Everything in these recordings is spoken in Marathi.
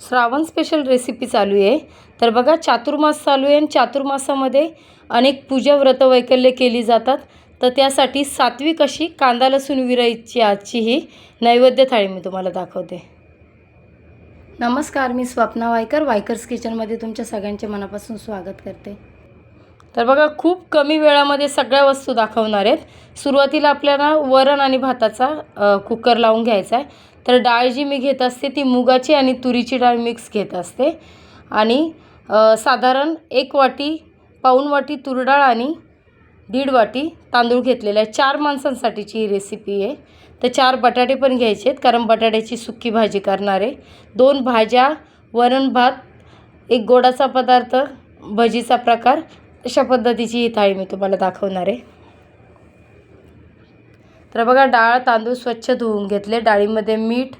श्रावण स्पेशल रेसिपी चालू आहे. तर बघा चातुर्मास चालू आहे आणि चातुर्मासामध्ये अनेक पूजा व्रत वैकल्य केली जातात. तर त्यासाठी सात्विक अशी कांदा लसूण विरईची आजची ही नैवेद्य थाळी मी तुम्हाला दाखवते. नमस्कार मी स्वप्ना वायकर वायकर्स किचनमध्ये तुमच्या सगळ्यांचे मनापासून स्वागत करते. तर बघा खूप कमी वेळामध्ये सगळ्या वस्तू दाखवणार आहेत. सुरुवातीला आपल्याला वरण आणि भाताचा कुकर लावून घ्यायचा आहे. तर डाळ जी मी घेत असते ती मुगाची आणि तुरीची डाळ मिक्स घेत असते. आणि साधारण एक वाटी पाऊण वाटी तूर डाळ आणि दीड वाटी तांदूळ घेतलेला आहे. चार माणसांसाठीची ही रेसिपी आहे. तर चार बटाटे पण घ्यायचे आहेत कारण बटाट्याची सुक्की भाजी करणार आहे. दोन भाज्या वरण भात एक गोडाचा पदार्थ भजीचा प्रकार अशा पद्धतीची ही थाळी मी तुम्हाला दाखवणार आहे. तर बघा डाळ तांदूळ स्वच्छ धुवून घेतले. डाळीमध्ये मीठ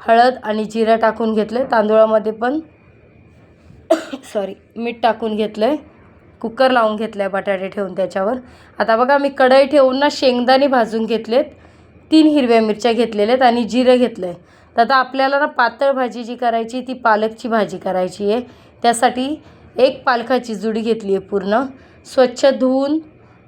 हळद आणि जिरा टाकून घेतले. तांदूळामध्ये पण सॉरी मीठ टाकून घेतलं आहे कुकर लावून घेतलं आहे बटाटे ठेवून त्याच्यावर. आता बघा मी कढई ठेवून ना शेंगदाणे भाजून घेतलेत. तीन हिरव्या मिरच्या घेतलेल्या आहेत आणि जिरं घेतलं आहे तर आता आपल्याला ना पातळ भाजी जी करायची ती पालकची भाजी करायची आहे. त्यासाठी एक पालकाची जुडी घेतली आहे पूर्ण. स्वच्छ धुवून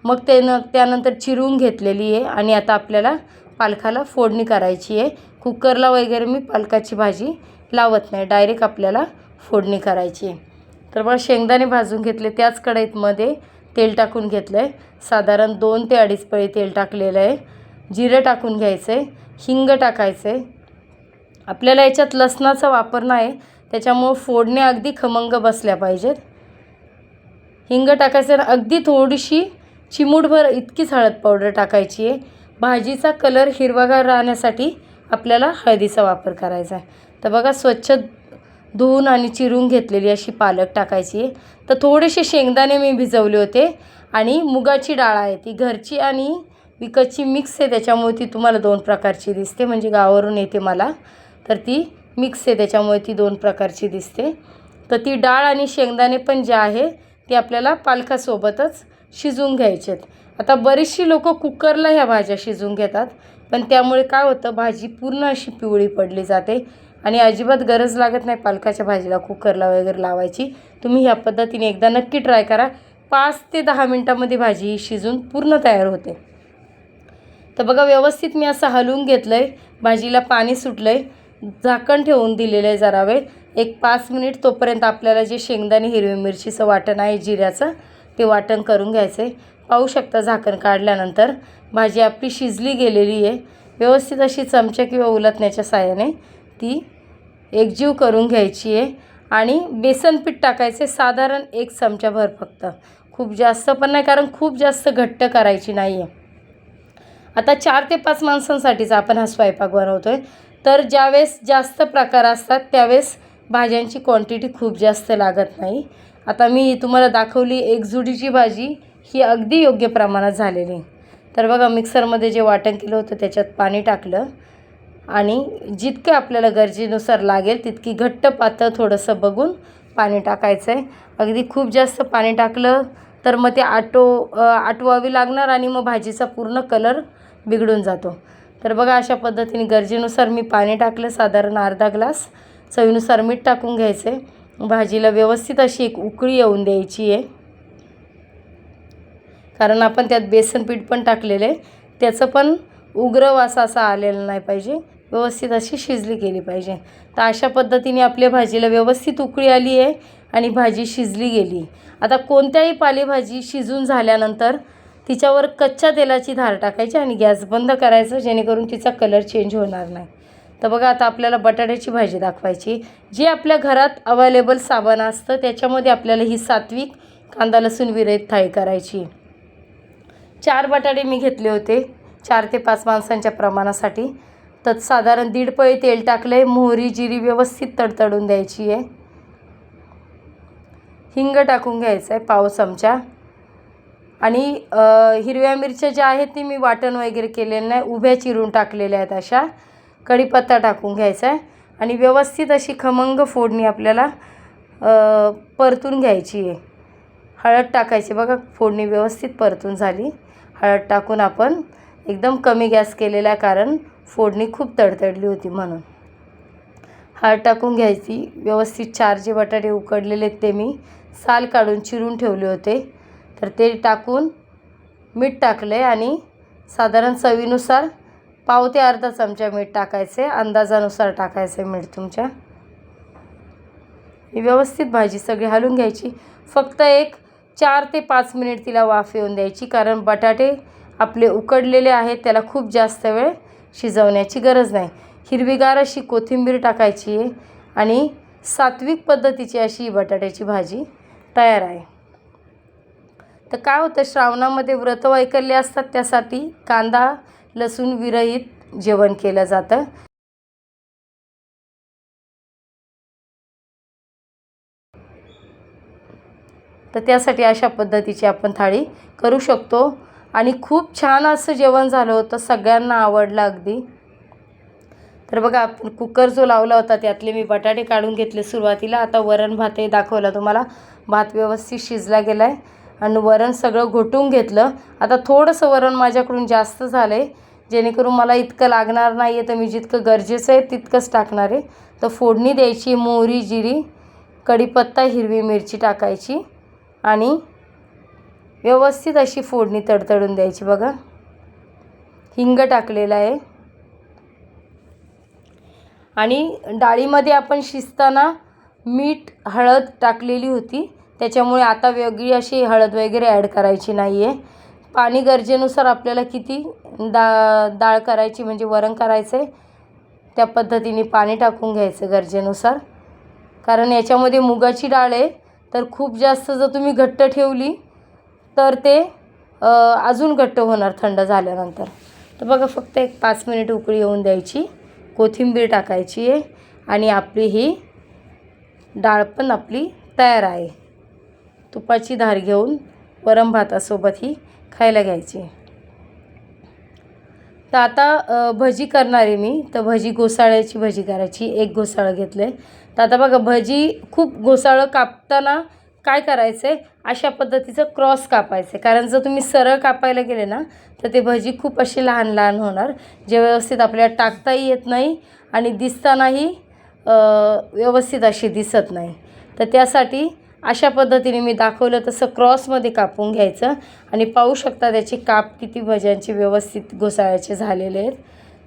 मग ते न त्यानंतर चिरून घेतलेली आहे आणि आता आपल्याला पालकाला फोडणी करायची आहे. कुकरला वगैरे मी पालकाची भाजी लावत नाही डायरेक्ट आपल्याला फोडणी करायची आहे. तर मग शेंगदाणे भाजून घेतले त्याच कढईतमध्ये तेल टाकून घेतलं आहे साधारण दोन ते अडीच पळी तेल टाकलेलं आहे. जिरं टाकून घ्यायचं आहे हिंग टाकायचं आहे आपल्याला याच्यात लसणाचा वापर नाही त्याच्यामुळं फोडण्या अगदी खमंग बसल्या पाहिजेत. हिंग टाकायचं अगदी थोडीशी चिमूटभर इतकीच हळद पावडर टाकायची आहे. भाजीचा कलर हिरवागार राहण्यासाठी आपल्याला हळदीचा वापर करायचा आहे. तर बघा स्वच्छ धुवून आणि चिरून घेतलेली अशी पालक टाकायची आहे. तर थोडेसे शेंगदाणे मी भिजवले होते आणि मुगाची डाळ आहे ती. घरची आणि विकतची मिक्स आहे त्याच्यामुळे ती तुम्हाला दोन प्रकारची दिसते म्हणजे गावावरून येते मला. तर ती मिक्स आहे त्याच्यामुळे ती दोन प्रकारची दिसते. तर ती डाळ आणि शेंगदाणे पण जे आहे ते आपल्याला पालकासोबतच शिजवून घ्यायचे आहेत. आता बरीचशी लोक कुकरला ह्या भाज्या शिजवून घेतात पण त्यामुळे काय होतं भाजी पूर्ण अशी पिवळी पडली जाते आणि अजिबात गरज लागत नाही पालकाच्या भाजीला कुकरला वगैरे लावायची. तुम्ही ह्या पद्धतीने एकदा नक्की ट्राय करा. पाच ते दहा मिनटामध्ये भाजी ही शिजून पूर्ण तयार होते. तर बघा व्यवस्थित मी असं हलवून घेतलं आहे भाजीला पाणी सुटलं आहे झाकण ठेवून दिलेलं आहे जरा वेळ. एक पाच मिनिट तोपर्यंत आपल्याला जे शेंगदाणे हिरवी मिरचीचं वाटण आहे जिऱ्याचं ते वाटण करून घ्यायचं आहे पाहू शकता झाकण काढल्यानंतर. भाजी आपली शिजली गेलेली आहे. व्यवस्थित अशी चमच्या किंवा उलटण्याच्या साहाय्याने ती एकजीव करून घ्यायची आहे. आणि बेसन पीठ टाकायचे साधारण एक चमच्याभर फक्त. खूप जास्त पण नाही कारण खूप जास्त घट्ट करायची नाही आहे आता चार ते पाच माणसांसाठीचा आपण हा स्वयंपाक बनवतो आहे तर ज्यावेळेस जास्त प्रकार असतात त्यावेळेस भाज्यांची क्वांटिटी खूप जास्त लागत नाही. आता मी तुम्हाला दाखवली एक जुडीची भाजी ही अगदी योग्य प्रमाणात झालेली. तर बघा मिक्सरमध्ये जे वाटण केलं होतं त्याच्यात पाणी टाकलं. आणि जितकं आपल्याला गरजेनुसार लागेल तितकी घट्ट पातळ थोडंसं बघून पाणी टाकायचं आहे अगदी खूप जास्त पाणी टाकलं तर मग ते आटो आटवावी लागणार आणि मग भाजीचा पूर्ण कलर बिघडून जातो. तर बघा अशा पद्धतीने गरजेनुसार मी पाणी टाकलं साधारण अर्धा ग्लास. चवीनुसार मीठ टाकून घ्यायचं. भाजीला व्यवस्थित अशी एक उकळी येऊन द्यायची आहे. कारण आपण त्यात बेसन पीठ पण टाकलेलं आहे. त्याचं पण उग्र वास असा आलेला नाही पाहिजे. व्यवस्थित अशी शिजली गेली पाहिजे. तर अशा पद्धतीने आपल्या भाजीला व्यवस्थित उकळी आली आहे आणि भाजी शिजली गेली. आता कोणत्याही पालेभाजी शिजून झाल्यानंतर तिच्यावर कच्च्या तेलाची धार टाकायची आणि गॅस बंद करायचं जेणेकरून तिचा कलर चेंज होणार नाही. तर बघा आता आपल्याला बटाट्याची भाजी दाखवायची. जी आपल्या घरात अवेलेबल साबण असतं त्याच्यामध्ये आपल्याला ही सात्विक कांदा लसूण विरहित थाळी करायची. चार बटाटे मी घेतले होते चार ते पाच माणसांच्या प्रमाणासाठी. तर साधारण दीड पळी तेल टाकलं आहे मोहरी जिरी व्यवस्थित तडतडून द्यायची आहे. हिंग टाकून घ्यायचं आहे पाव चमचा. आणि हिरव्या मिरच्या ज्या आहेत ती मी वाटण वगैरे केलेलं नाही. उभ्या चिरून टाकलेल्या आहेत अशा. कढीपत्ता टाकून घ्यायचा आहे. आणि व्यवस्थित अशी खमंग फोडणी आपल्याला परतून घ्यायची आहे. हळद टाकायची. बघा फोडणी व्यवस्थित परतून झाली. हळद टाकून आपण एकदम कमी गॅस केलेला आहे कारण फोडणी खूप तडतडली होती म्हणून. हळद टाकून घ्यायची. व्यवस्थित चार जे बटाटे उकडलेले आहेत ते मी साल काढून चिरून ठेवले होते. तर ते टाकून मीठ टाकलं आहे आणि साधारण चवीनुसार पाव ते अर्धा चमचा मीठ टाकायचे. अंदाजानुसार टाकायचं मीठ तुमच्या. ही व्यवस्थित भाजी सगळी हलून घ्यायची. फक्त एक चार ते पाच मिनिट तिला वाफ येऊन द्यायची कारण बटाटे आपले उकडलेले आहेत त्याला खूप जास्त वेळ शिजवण्याची गरज नाही. हिरवीगार अशी कोथिंबीर टाकायची आहे आणि सात्विक पद्धतीची अशी बटाट्याची भाजी तयार आहे. तर काय होतं श्रावणामध्ये व्रत वैकल्य असतात त्यासाठी कांदा लसूण विरहित जेवण केलं जातं. तर त्यासाठी अशा पद्धतीची आपण थाळी करू शकतो. आणि खूप छान असं जेवण झालं होतं सगळ्यांना आवडलं अगदी. तर बघा आपण कुकर जो लावला होता त्यातले मी बटाटे काढून घेतले सुरुवातीला. आता वरण भातही दाखवला तुम्हाला. भात व्यवस्थित शिजला गेला आहे आणि वरण सगळं घोटून घेतलं. आता थोडंसं वरण माझ्याकडून जास्त झालं आहे जेणेकरून मला इतकं लागणार नाही आहे तर मी जितकं गरजेचं आहे तितकंच टाकणार आहे. तर फोडणी द्यायची मोहरी जिरी कढीपत्ता हिरवी मिरची टाकायची आणि व्यवस्थित अशी फोडणी तडतडून द्यायची. बघा हिंग टाकलेलं आहे. आणि डाळीमध्ये आपण शिजताना मीठ हळद टाकलेली होती. त्याच्यामुळे आता वेगळी अशी हळद वगैरे ॲड करायची नाही आहे पाणी गरजेनुसार आपल्याला किती डा डाळ करायची म्हणजे वरण करायचं आहे त्या पद्धतीने पाणी टाकून घ्यायचं गरजेनुसार. कारण याच्यामध्ये मुगाची डाळ आहे तर खूप जास्त जर तुम्ही घट्ट ठेवली तर ते अजून घट्ट होणार थंड झाल्यानंतर. तर बघा फक्त एक पाच मिनिट उकळी येऊन द्यायची. कोथिंबीर टाकायची आहे आणि आपली ही डाळ पण आपली तयार आहे. तुपाची धार घेऊन वरम भातासोबत ही खायला घ्यायची. तर आता भजी करणारे मी. तर भजी घोसाळ्याची भजी करायची. एक घोसाळं घेतलं आहे तर आता बघा भजी खूप घोसाळं कापताना काय करायचं आहे अशा पद्धतीचं क्रॉस कापायचं आहे कारण जर तुम्ही सरळ कापायला गेले ना तर ते भजी खूप असे लहान लहान होणार. जे व्यवस्थित आपल्याला टाकताही येत नाही आणि दिसतानाही व्यवस्थित अशी दिसत नाही. तर त्यासाठी अशा पद्धतीने मी दाखवलं तसं क्रॉसमध्ये कापून घ्यायचं. आणि पाहू शकता त्याची काप किती भज्यांचे व्यवस्थित घोसाळ्याचे झालेले आहेत.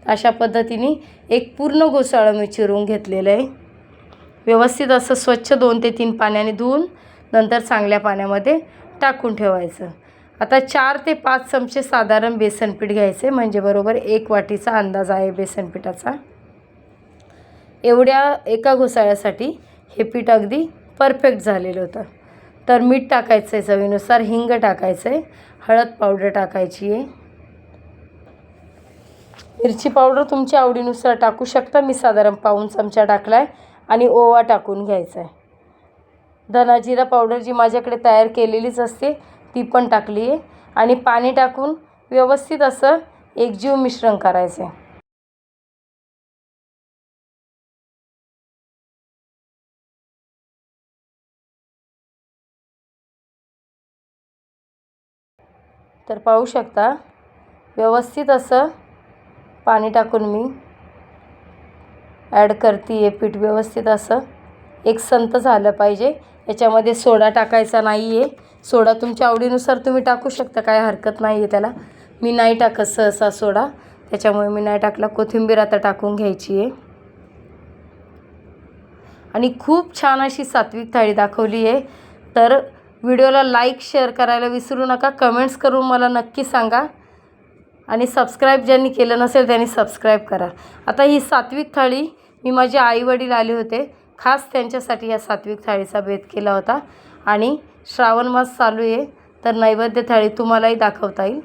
अशा पद्धतीने एक पूर्ण घोसाळं मी चिरून घेतलेलं आहे. व्यवस्थित असं स्वच्छ दोन ते तीन पाण्याने धुवून नंतर चांगल्या पाण्यामध्ये टाकून ठेवायचं. आता चार ते पाच चमचे साधारण बेसनपीठ घ्यायचे म्हणजे बरोबर एक वाटीचा अंदाज आहे बेसनपीठाचा एवढ्या एका घोसाळ्यासाठी हे पीठ अगदी परफेक्ट झालेलं होतं. तर मीठ टाकायचं आहे चवीनुसार हिंग टाकायचं आहे हळद पावडर टाकायची आहे. मिरची पावडर तुमच्या आवडीनुसार टाकू शकता. मी साधारण पाऊन चमचा टाकला आहे आणि ओवा टाकून घ्यायचा आहे धनाजिरा पावडर जी माझ्याकडे तयार केलेलीच असते ती पण टाकली आहे आणि पाणी टाकून व्यवस्थित असं एकजीव मिश्रण करायचं आहे तर पाहू शकता. व्यवस्थित असं पाणी टाकून मी ॲड करते आहे पीठ. व्यवस्थित असं एक संत झालं पाहिजे. याच्यामध्ये सोडा टाकायचा नाही आहे सोडा तुमच्या आवडीनुसार तुम्ही टाकू शकता. काय हरकत नाही आहे त्याला. मी नाही टाकत सहसा सोडा. त्याच्यामुळे मी नाही टाकला. कोथिंबीर आता टाकून घ्यायची आहे. आणि खूप छान अशी सात्विक थाळी दाखवली आहे. तर व्हिडिओला लाईक शेअर करायला विसरू नका. कमेंट्स करून मला नक्की सांगा. आणि सबस्क्राईब ज्यांनी केलं नसेल त्यांनी सबस्क्राईब करा. आता ही सात्विक थाळी मी माझे आईवडील आले होते. खास त्यांच्यासाठी या सात्विक थाळीचा भेद केला होता. आणि श्रावण मास चालू आहे तर नैवेद्य थाळी तुम्हालाही दाखवता येईल.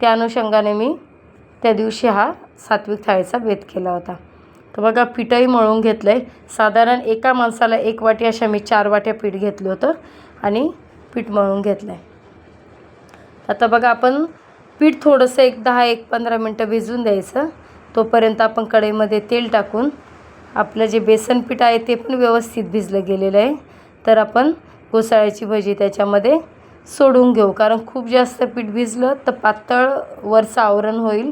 त्या अनुषंगाने मी त्या दिवशी हा सात्विक थाळीचा भेद केला होता. तर बघा पिठंही मळून घेतलं आहे साधारण एका माणसाला एक वाटी अशा मी चार वाट्या पीठ घेतलं होतं आणि पीठ मळून घेतलं आहे आता बघा आपण पीठ थोडंसं एक दहा एक पंधरा मिनटं भिजून द्यायचं. तोपर्यंत आपण कढईमध्ये तेल टाकून आपलं जे बेसन पीठ आहे ते पण व्यवस्थित भिजलं गेलेलं आहे. तर आपण घोसाळ्याची भजी त्याच्यामध्ये सोडून घेऊ. कारण खूप जास्त पीठ भिजलं तर पातळ वरचं आवरण होईल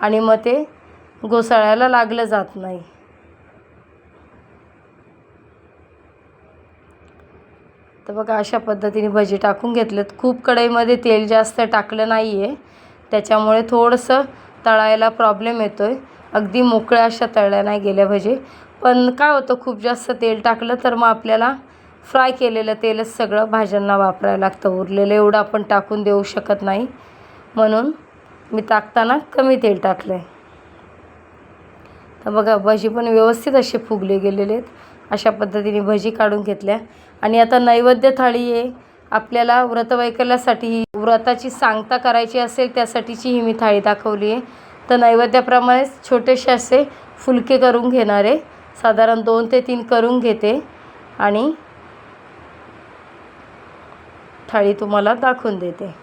आणि मग ते घोसाळ्याला लागलं जात नाही. तर बघा अशा पद्धतीने भजी टाकून घेतलेत. खूप कढईमध्ये तेल जास्त टाकलं नाही आहे त्याच्यामुळे थोडंसं तळायला प्रॉब्लेम येतो आहे अगदी मोकळ्या अशा तळल्या नाही गेल्या भजी. पण काय होतं खूप जास्त तेल टाकलं तर मग आपल्याला फ्राय केलेलं तेलच सगळं भाज्यांना वापरायला लागतं. उरलेलं एवढं आपण टाकून देऊ शकत नाही. म्हणून मी टाकताना कमी तेल टाकलं आहे बघा भजी पण व्यवस्थित असे फुगले गेलेले आहेत. अशा पद्धतीने भजी काढून घेतल्या. आणि आता नैवेद्य थाळी आहे. आपल्याला व्रतवैकल्यासाठी ही व्रताची सांगता करायची असेल त्यासाठीची ही मी थाळी दाखवली आहे. तर नैवेद्याप्रमाणेच छोटेसे असे फुलके करून घेणारे साधारण दोन ते तीन करून घेते. आणि थाळी तुम्हाला दाखवून देते.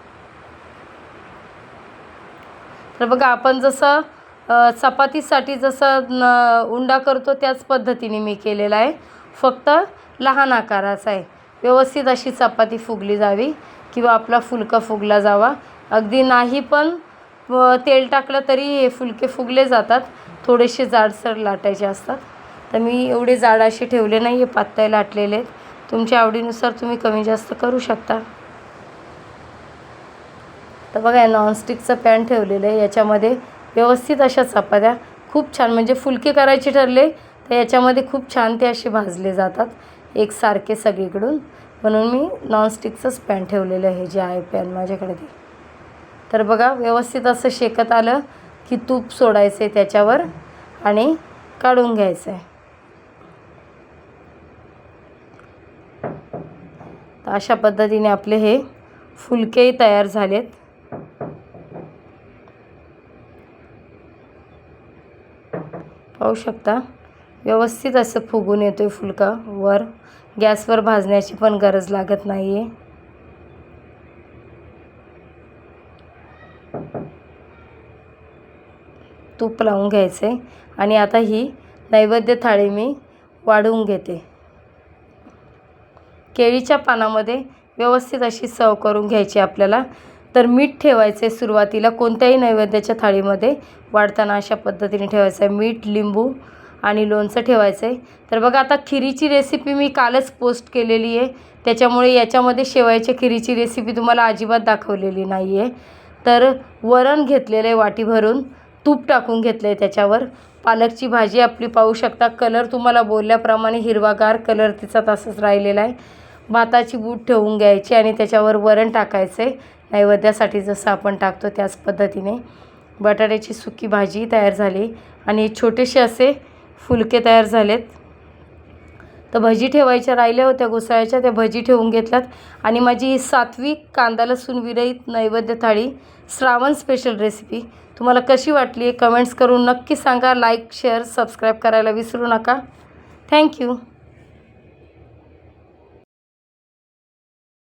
तर बघा आपण जसं चपातीसाठी जसं न उंडा करतो त्याच पद्धतीने मी केलेला आहे. फक्त लहान आकाराचा आहे. व्यवस्थित अशी चपाती फुगली जावी किंवा आपला फुलका फुगला जावा. अगदी नाही पण तेल टाकलं तरी हे फुलके फुगले जातात. थोडेसे जाडसर लाटायचे असतात. तर मी एवढे जाड असे ठेवले नाही आहे पातळ लाटलेले आहेत. तुमच्या आवडीनुसार तुम्ही कमी जास्त करू शकता. तर बघा नॉनस्टिकचं पॅन ठेवलेलं आहे. याच्यामध्ये व्यवस्थित अशा चपात्या. खूप छान म्हणजे फुलके करायचे ठरले तर याच्यामध्ये खूप छान ते असे भाजले जातात एकसारखे सगळीकडून. म्हणून मी नॉनस्टिकचंच पॅन ठेवलेलं आहे जे आहे पॅन माझ्याकडे ते. तर बघा व्यवस्थित असं शेकत आलं की तूप सोडायचं आहे त्याच्यावर आणि काढून घ्यायचं आहे तर अशा पद्धतीने आपले हे फुलकेही तयार झालेत. पाहू शकता. व्यवस्थित असं फुगून येतो आहे फुलका. वर गॅसवर भाजण्याची पण गरज लागत नाही आहे तूप लावून घ्यायचं आहे आणि आता ही नैवेद्य थाळी मी वाढवून घेते. केळीच्या पानामध्ये व्यवस्थित अशी सव करून घ्यायची आपल्याला. तर मीठ ठेवायचं आहे सुरुवातीला कोणत्याही नैवेद्याच्या थाळीमध्ये. वाढताना अशा पद्धतीने ठेवायचं आहे मीठ लिंबू आणि लोणचं ठेवायचं आहे तर बघा आता खिरीची रेसिपी मी कालच पोस्ट केलेली आहे. त्याच्यामुळे याच्यामध्ये शेवयाच्या खिरीची रेसिपी तुम्हाला अजिबात दाखवलेली नाही आहे तर वरण घेतलेलं आहे वाटी भरून तूप टाकून घेतलं आहे त्याच्यावर. पालकची भाजी आपली पाहू शकता. कलर तुम्हाला बोलल्याप्रमाणे हिरवागार कलर तिचा तसंच राहिलेला आहे. भाताची बूट ठेवून घ्यायची आणि त्याच्यावर वरण टाकायचं आहे नैवेद्यासाठी जसं आपण टाकतो त्याच पद्धतीने. बटाट्याची सुकी भाजी तयार झाली आणि छोटेसे असे फुलके तयार झालेत. तर भजी ठेवायच्या राहिल्या होत्या घुसाळ्याच्या त्या भजी ठेवून घेतल्यात. आणि माझी ही सात्विक कांदा लसूण विरहित नैवेद्य थाळी श्रावण स्पेशल रेसिपी तुम्हाला कशी वाटली कमेंट्स करून नक्की सांगा. लाईक शेअर सबस्क्राईब करायला विसरू नका. थँक्यू